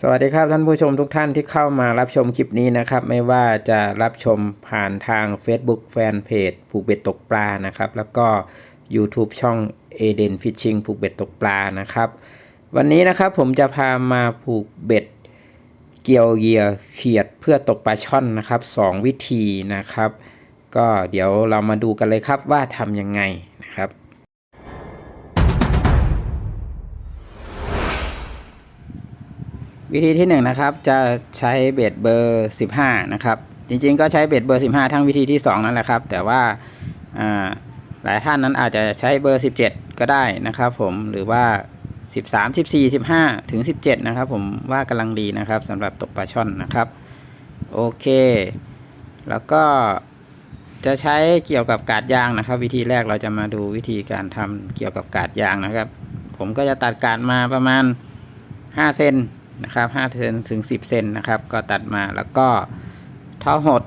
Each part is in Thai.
สวัสดีครับท่านผู้ชมทุกท่านที่เข้ามารับชมคลิปนี้นะครับ ไม่ว่าจะรับชมผ่านทาง Facebook Fanpage ผูกเบ็ดตกปลานะครับ แล้วก็ YouTube ช่อง a d e n Fishing ผูกเบ็ดตกปลานะครับ วันนี้นะครับผมจะพามาผูกเบ็ดเกี่ยวเหยื่อเขียดเพื่อตกปลาช่อนนะครับสองวิธีนะครับ ก็เดี๋ยวเรามาดูกันเลยครับว่าทำยังไงนะครับ วิธีที่1นงนะครับจะใช้เบ็ดเบอร์ 15 นะครับ จริงๆ ก็ใช้เบ็ดเบอร์ 15 ทั้งวิธีที่ 2 นั่นแหละครับ แต่ว่าอ่าหลายท่านนั้นอาจจะใช้เบอร์ 17 ก็ได้นะครับ ผมหรือว่า 13 14 15 ถึง 17 นะครับ ผมว่ากำลังดีนะครับสำหรับตกปลาช่อนนะครับ โอเค แล้วก็จะใช้เกี่ยวกับกาดยางนะครับ วิธีแรกเราจะมาดูวิธีการทำเกี่ยวกับกาดยางนะครับ ผมก็จะตัดกาดมาประมาณ5เซน นะครับ5เซนถึง 10 เซนนะครับ ก็ตัดมาแล้วก็ท่อหด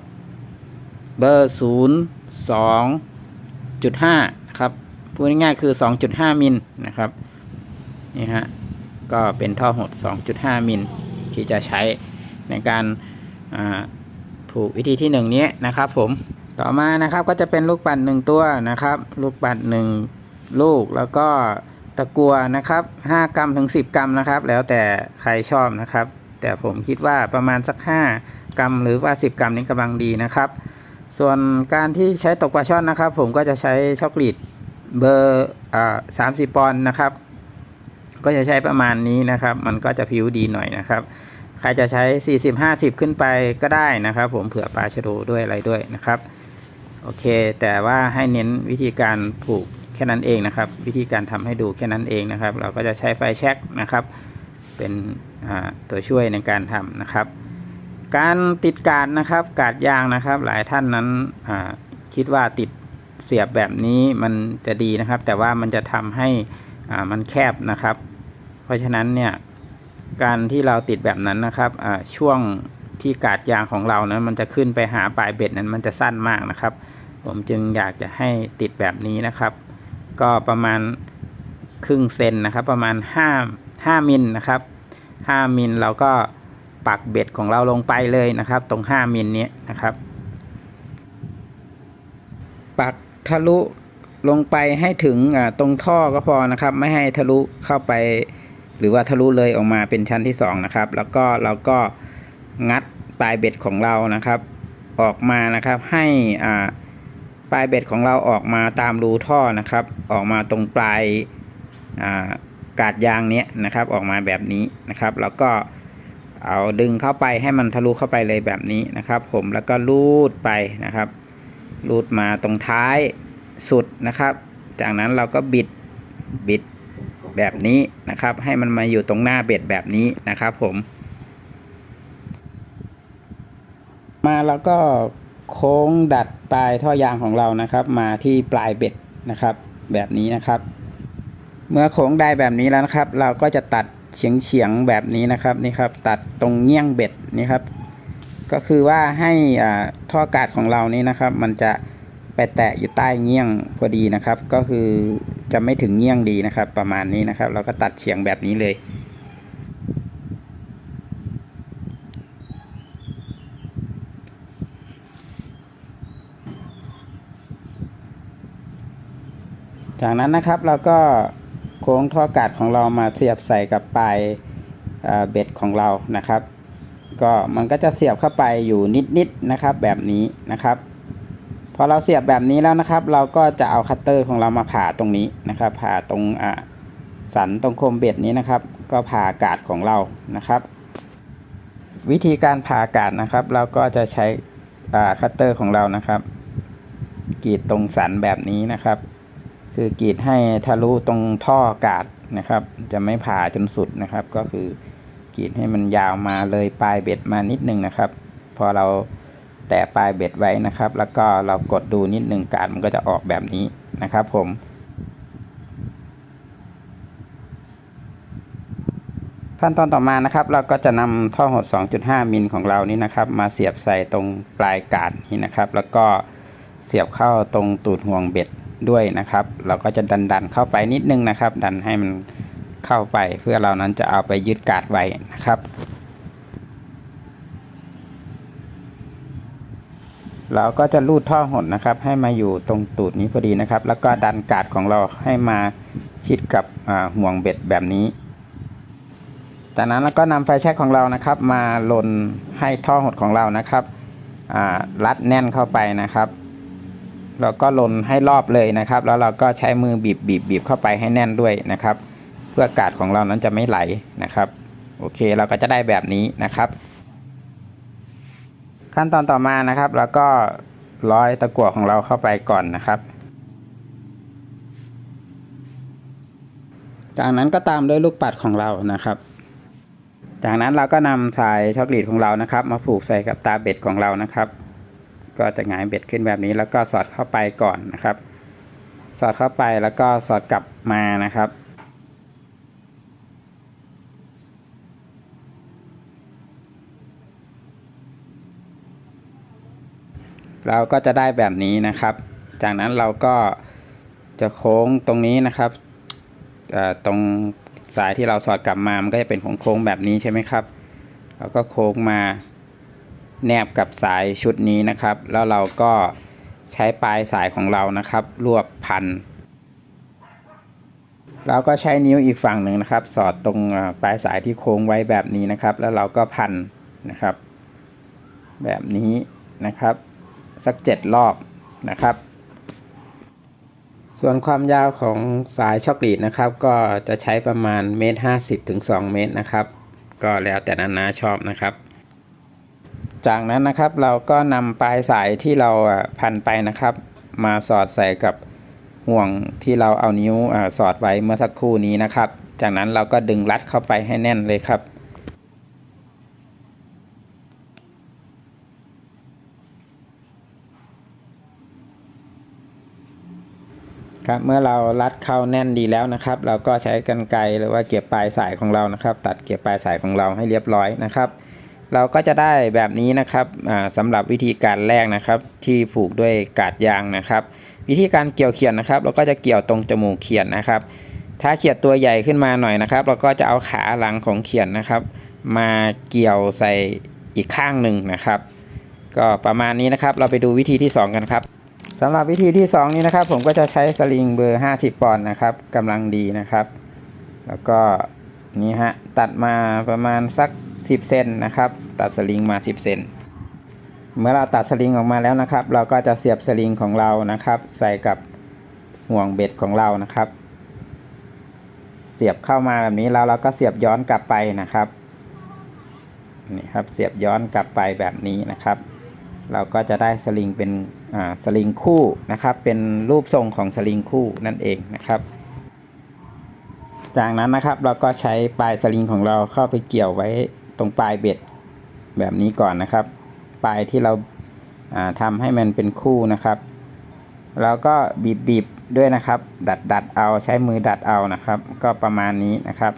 เบอร์ 0 2.5นะครับพูดง่ายๆคือ 2.5 มิลนะครับนี่ฮะก็เป็นท่อหด 2.5 มิลที่จะใช้ในการผูกวิธีที่ 1 นี้นะครับผมต่อมานะครับก็จะเป็นลูกปัดหนึ่งตัวนะครับ ลูกปัดหนึ่งลูกแล้วก็ ตะกัวนะครับ 5 กรัมถึง 10 กรัมนะครับ แล้วแต่ใครชอบนะครับ แต่ผมคิดว่าประมาณสัก 5 กรัม หรือว่า 10 กรัมนี้กำลังดีนะครับ ส่วนการที่ใช้ตกปลาช่อนนะครับ ผมก็จะใช้ช็อกโกแลตเบอร์สามสิบปอนด์นะครับ ก็จะใช้ประมาณนี้นะครับ มันก็จะผิวดีหน่อยนะครับ ใครจะใช้ 40-50 ขึ้นไปก็ได้นะครับ ผมเผื่อปลาชะโดด้วยอะไรด้วยนะครับ โอเค แต่ว่าให้เน้นวิธีการผูก แค่นั้นเองนะครับ วิธีการทำให้ดูแค่นั้นเองนะครับ เราก็จะใช้ไฟแช็กนะครับ เป็นตัวช่วยในการทำนะครับ การติดกาดนะครับ กาดยางนะครับ หลายท่านนั้นคิดว่าติดเสียบแบบนี้มันจะดีนะครับ แต่ว่ามันจะทำให้มันแคบนะครับ เพราะฉะนั้นเนี่ยการที่เราติดแบบนั้นนะครับช่วงที่กาดยางของเรานะมันจะขึ้นไปหาปลายเบ็ดนั้นมันจะสั้นมากนะครับ ผมจึงอยากจะให้ติดแบบนี้นะครับ ก็ประมาณครึ่งเซนนะครับ ประมาณ5 5มิลนะครับ5มิลเราก็ปักเบ็ดของเราลงไปเลยนะครับ ตรง 5มิลนี้นะครับ ปักทะลุลงไปให้ถึงตรงท่อก็พอนะครับ ไม่ให้ทะลุเข้าไป หรือว่าทะลุเลยออกมาเป็นชั้นที่สองนะครับ แล้วก็เราก็งัดปลายเบ็ดของเรานะครับ ออกมานะครับให้อ่า ปลายเบ็ดของเราออกมาตามรูท่อนะครับ ออกมาตรงปลายากาดยางเนี้ยนะครับ ออกมาแบบนี้นะครับ แล้วก็เอาดึงเข้าไปให้มันทะลุเข้าไปเลยแบบนี้นะครับ ผมแล้วก็ลูดไปนะครับลูดมาตรงท้ายสุดนะครับ จากนั้นเราก็บิดบิดแบบนี้นะครับ ให้มันมาอยู่ตรงหน้าเบ็ดแบบนี้นะครับ ผม มาแล้วก็ โค้งดัดปลายท่อยางของเรานะครับ มาที่ปลายเบ็ดนะครับ แบบนี้นะครับ เมื่อโค้งได้แบบนี้แล้วนะครับ เราก็จะตัดเฉียงเฉียงๆแบบนี้นะครับนี่ครับ ตัดตรงเงี้ยงเบ็ดนี่ครับ ก็คือว่าให้อ่าท่อกาดของเรานี่นะครับ มันจะไปแตะอยู่ใต้เงี้ยงพอดีนะครับ ก็คือจะไม่ถึงเงี้ยงดีนะครับ ประมาณนี้นะครับ เราก็ตัดเฉียงแบบนี้เลย จากนั้นนะครับเราก็โค้งท่อกาดของเรามาเสียบใส่กับปลายเบ็ดของเรานะครับ ก็มันก็จะเสียบเข้าไปอยู่นิดๆนะครับ แบบนี้นะครับพอเราเสียบแบบนี้แล้วนะครับ เราก็จะเอาคัตเตอร์ของเรามาผ่าตรงนี้นะครับ ผ่าตรงอ่าสันตรงคมเบ็ดนี้นะครับ ก็ผ่ากาดของเรานะครับ วิธีการผ่ากาดนะครับ เราก็จะใช้คัตเตอร์ของเรานะครับกรีดตรงสันแบบนี้นะครับ คือกรีดให้ทะลุตรงท่อกาดนะครับ จะไม่ผ่าจนสุดนะครับ ก็คือกรีดให้มันยาวมาเลยปลายเบ็ดมานิดนึงนะครับ พอเราแตะปลายเบ็ดไว้นะครับ แล้วก็เรากดดูนิดนึงกาดมันก็จะออกแบบนี้นะครับ ผมขั้นตอนต่อมานะครับ เราก็จะนำท่อหด 2.5 มิลของเรานี่นะครับ มาเสียบใส่ตรงปลายกาดนี้นะครับ แล้วก็เสียบเข้าตรงตูดห่วงเบ็ด ด้วยนะครับ เราก็จะดันดันเข้าไปนิดนึงนะครับ ดันให้มันเข้าไปเพื่อเรานั้นจะเอาไปยึดกาดไว้นะครับ เราก็จะลูดท่อหดนะครับ ให้มาอยู่ตรงตูดนี้พอดีนะครับ แล้วก็ดันกาดของเราให้มาชิดกับห่วงเบ็ดแบบนี้จากนั้นเราก็นำไฟแช็กของเรานะครับ มาลนให้ท่อหดของเรานะครับรัดแน่นเข้าไปนะครับ แล้วก็ลนให้รอบเลยนะครับ แล้วเราก็ใช้มือบีบบีบบีบเข้าไปให้แน่นด้วยนะครับ เพื่อกาดของเรานั้นจะไม่ไหลนะครับ โอเคเราก็จะได้แบบนี้นะครับ ขั้นตอนต่อมานะครับแล้วก็ร้อยตะกั่วของเราเข้าไปก่อนนะครับ จากนั้นก็ตามด้วยลูกปัดของเรานะครับ จากนั้นเราก็นำสายช็อกโกแลตของเรานะครับ มาผูกใส่กับตาเบ็ดของเรานะครับ ก็จะหงายเบ็ดขึ้นแบบนี้ แล้วก็สอดเข้าไปก่อนนะครับ สอดเข้าไปแล้วก็สอดกลับมานะครับ เราก็จะได้แบบนี้นะครับ จากนั้นเราก็จะโค้งตรงนี้นะครับตรงสายที่เราสอดกลับมา มันก็จะเป็นของโค้งแบบนี้ใช่ไหมครับเราก็โค้งมา แนบกับสายชุดนี้นะครับ แล้วเราก็ใช้ปลายสายของเรานะครับ รวบพันเราก็ใช้นิ้วอีกฝั่งหนึ่งนะครับ สอดตรงปลายสายที่โค้งไว้แบบนี้นะครับ แล้วเราก็พันนะครับ แบบนี้นะครับ สักเจ็ดรอบนะครับ ส่วนความยาวของสายช็อกโกแลตนะครับ ก็จะใช้ประมาณเมตรห้าสิบถึงสองเมตรนะครับ ก็แล้วแต่นานาชอบนะครับ จากนั้นนะครับเราก็นำปลายสายที่เราพันไปนะครับ มาสอดใส่กับห่วงที่เราเอานิ้วอสอดไว้เมื่อสักครู่นี้นะครับ จากนั้นเราก็ดึงรัดเข้าไปให้แน่นเลยครับ ครับเมื่อเรารัดเข้าแน่นดีแล้วนะครับ เราก็ใช้กรรไกรหรือว่าเก็บปลายสายของเรานะครับ ตัดเก็บปลายสายของเราให้เรียบร้อยนะครับ เราก็จะได้แบบนี้นะครับอ่าสำหรับวิธีการแรกนะครับ ที่ผูกด้วยกาดยางนะครับ วิธีการเกี่ยวเขียนนะครับ เราก็จะเกี่ยวตรงจมูกเขียนนะครับ ถ้าเขียดตัวใหญ่ขึ้นมาหน่อยนะครับ เราก็จะเอาขาหลังของเขียนนะครับ มาเกี่ยวใส่อีกข้างหนึ่งนะครับ ก็ประมาณนี้นะครับ เราไปดูวิธีที่สองกันครับสำหรับวิธีที่ 2 นี้นะครับ ผมก็จะใช้สลิงเบอร์ 50 ปอนด์นะครับกำลังดีนะครับ แล้วก็นี่ฮะตัดมาประมาณสัก 10เซนนะครับตัดสลิงมา 10เซนเมื่อเราตัดสลิงออกมาแล้วนะครับ เราก็จะเสียบสลิงของเรานะครับ ใส่กับห่วงเบ็ดของเรานะครับ เสียบเข้ามาแบบนี้แล้วเราก็เสียบย้อนกลับไปนะครับนี่ครับเสียบย้อนกลับไปแบบนี้นะครับ เราก็จะได้สลิงเป็นสลิงคู่นะครับ เป็นรูปทรงของสลิงคู่นั่นเองนะครับ จากนั้นนะครับเราก็ใช้ปลายสลิงของเราเข้าไปเกี่ยวไว้ ตรงปลายเบ็ดแบบนี้ก่อนนะครับ ปลายที่เราาทำให้มันเป็นคู่นะครับแล้วก็บีบบีบๆด้วยนะครับ ดัดดัดเอาใช้มือดัดเอานะครับ ก็ประมาณนี้นะครับ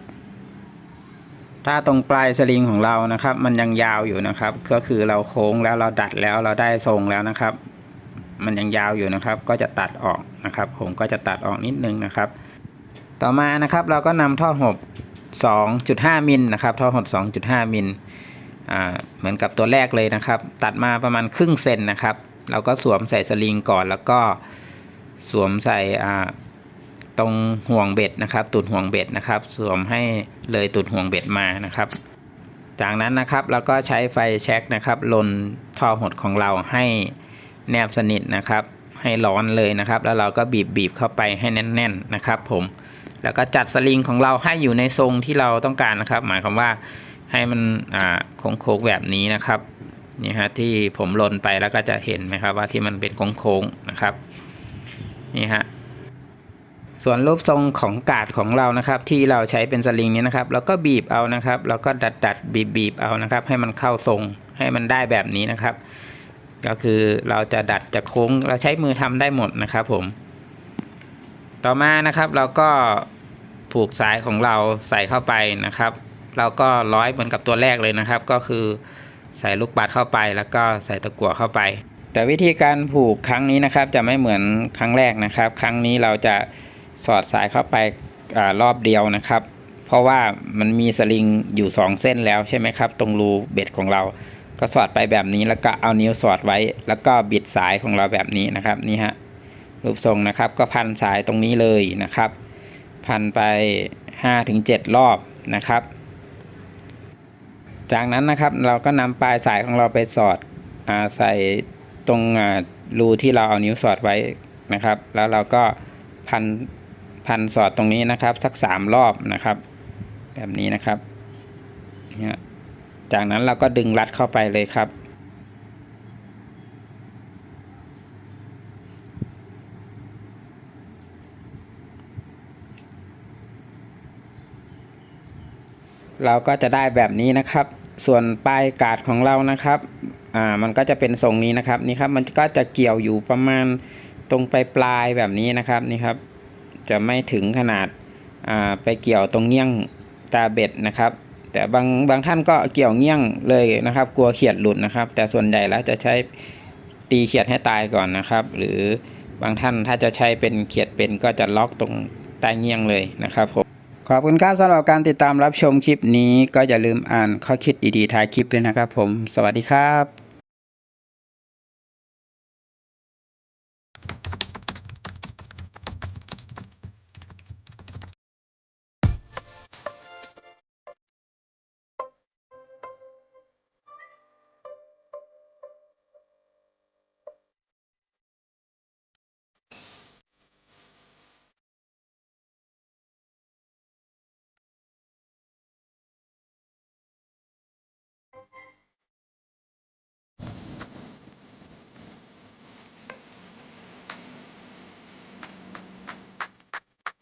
ถ้าตรงปลายสลิงของเรานะครับ มันยังยาวอยู่นะครับ ก็คือเราโค้งแล้วเราดัดแล้วเราได้ทรงแล้วนะครับ มันยังยาวอยู่นะครับ ก็จะตัดออกนะครับ ผมก็จะตัดออกนิดนึงนะครับ ต่อมานะครับเราก็นำท่อหบ 2.5 มิลนะครับท่อหบ2.5 มิลอ่าเหมือนกับตัวแรกเลยนะครับ ตัดมาประมาณครึ่งเซนนะครับ เราก็สวมใส่สลิงก่อนแล้วก็สวมใส่อ่าตรงห่วงเบ็ดนะครับตุดห่วงเบ็ดนะครับ สวมให้เลยตุดห่วงเบ็ดมานะครับ จากนั้นนะครับเราก็ใช้ไฟแช็กนะครับลนท่อหดของเราให้แนบสนิทนะครับ ให้ร้อนเลยนะครับ แล้วเราก็บีบบีบเข้าไปให้แน่น ๆนะครับ ผม แล้วก็จัดสลิงของเราให้อยู่ในทรงที่เราต้องการนะครับ หมายความว่าให้มันอ่าโค้งแบบนี้นะครับนี่ฮะที่ผมลนไปแล้วก็จะเห็นไหมครับว่าที่มันเป็นโค้งๆนะครับนี่ฮะส่วนรูปทรงของกาดของเรานะครับ ที่เราใช้เป็นสลิงนี้นะครับเราก็บีบเอานะครับแล้วก็ดัดดัดบีบบีบเอานะครับ ให้มันเข้าทรงให้มันได้แบบนี้นะครับ ก็คือเราจะดัดจะโค้งเราใช้มือทำได้หมดนะครับผม ต่อมานะครับเราก็ผูกสายของเราใส่เข้าไปนะครับ เราก็ร้อยเหมือนกับตัวแรกเลยนะครับ ก็คือใส่ลูกปัดเข้าไป แล้วก็ใส่ตะกั่วเข้าไป แต่วิธีการผูกครั้งนี้นะครับ จะไม่เหมือนครั้งแรกนะครับ ครั้งนี้เราจะสอดสายเข้าไปอารอบเดียวนะครับ เพราะว่ามันมีสลิงอยู่ 2 เส้นแล้วใช่ไหมครับ ตรงรูเบ็ดของเรา ก็สอดไปแบบนี้แล้วก็เอานิ้วสอดไว้ แล้วก็บิดสายของเราแบบนี้นะครับนี่ฮะ รูปทรงนะครับ ก็พันสายตรงนี้เลยนะครับ พันไป5ถึง7รอบนะครับ จากนั้นนะครับเราก็นำปลายสายของเราไปสอดอใส่ตรงรูที่เราเอานิ้วสอดไว้นะครับ แล้วเราก็พันพันสอดตรงนี้นะครับ สักสามรอบนะครับ แบบนี้นะครับ จากนั้นเราก็ดึงรัดเข้าไปเลยครับ เราก็จะได้แบบนี้นะครับ ส่วนปลายกาดของเรานะครับอ่ามันก็จะเป็นทรงนี้นะครับนี่ครับมันก็จะเกี่ยวอยู่ประมาณตรงปลายปลายแบบนี้นะครับนี่ครับ จะไม่ถึงขนาดอ่าไปเกี่ยวตรงเงี้ยงตาเบ็ดนะครับ แต่บางบางท่านก็เกี่ยวเงี้ยงเลยนะครับ กลัวเขียดหลุดนะครับ แต่ส่วนใหญ่แล้วจะใช้ตีเขียดให้ตายก่อนนะครับ หรือบางท่านถ้าจะใช้เป็นเขียดเป็นก็จะล็อกตรงใต้เงี้ยงเลยนะครับผม ขอบคุณครับสำหรับการติดตามรับชมคลิปนี้ ก็อย่าลืมอ่านข้อคิดดีๆท้ายคลิปด้วยนะครับผม สวัสดีครับ